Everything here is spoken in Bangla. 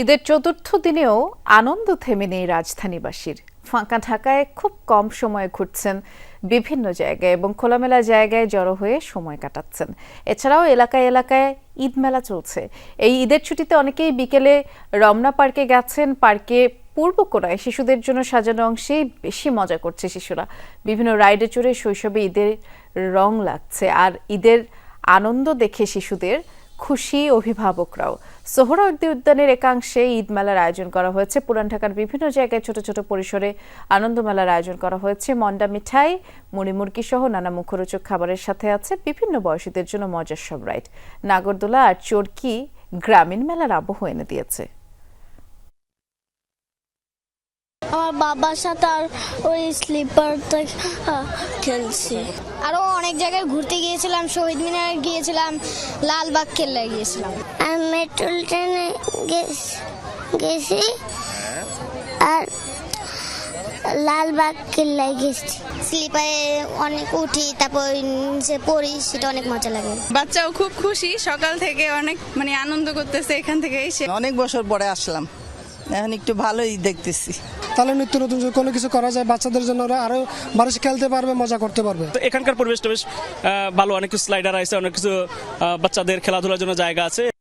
ঈদের চতুর্থ দিনেও আনন্দ থেমে নেই রাজধানীবাসীর। ফাঁকা ঢাকায় খুব কম সময়ে ঘুরছেন বিভিন্ন জায়গায় এবং খোলামেলা জায়গায় জড়ো হয়ে সময় কাটাচ্ছেন। এছাড়াও এলাকায় এলাকায় ঈদ মেলা চলছে। এই ঈদের ছুটিতে অনেকেই বিকেলে রমনা পার্কে গেছেন। পার্কে পূর্ব কোনায় শিশুদের জন্য সাজানো অংশেই বেশি মজা করছে শিশুরা। বিভিন্ন রাইডে চড়ে শৈশবে ঈদের রং লাগছে। আর ঈদের আনন্দ দেখে শিশুদের খুশি অভিভাবকরাও। সোহরাওয়ার্দী উদ্যানের একাংশে ঈদ মেলার আয়োজন করা হয়েছে। পুরান ঢাকার বিভিন্ন জায়গায় ছোট ছোট পরিসরে আনন্দ মেলার আয়োজন করা হয়েছে। মন্ডা মিঠাই, মুড়ি মুরগি সহ নানা মুখরোচক খাবারের সাথে আছে বিভিন্ন বয়সীদের জন্য মজার সব রাইড। নাগরদোলা আর চরকি গ্রামীণ মেলার আবহ এনে দিয়েছে। আমার বাবার সাথে আর ওই স্লিপারটা খেলছি। আরও অনেক জায়গায় ঘুরতে গিয়েছিলাম শহীদ মিনার গিয়েছিলাম লালবাগ কেল্লায় গিয়েছিলাম। আমি মেট্রো ট্রেনে গেছি। আর লালবাগ কেল্লায় গেছি। স্লিপারে অনেক উঠি তারপর যে পড়ি সেটা অনেক মজা লাগে। বাচ্চাও খুব খুশি সকাল থেকে অনেক মানে আনন্দ করতেছে এখান থেকে এসে। অনেক বছর পরে আসলাম। এখন একটু ভালোই দেখতেছি। তাহলে নিত্য নতুন যদি কোনো কিছু করা যায় বাচ্চাদের জন্য ওরা আরও মানুষ খেলতে পারবে মজা করতে পারবে। তো এখানকার পরিবেশটা বেশ আহ, ভালো অনেক কিছু স্লাইডার আছে অনেক কিছু আহ, বাচ্চাদের খেলাধুলার জন্য জায়গা আছে।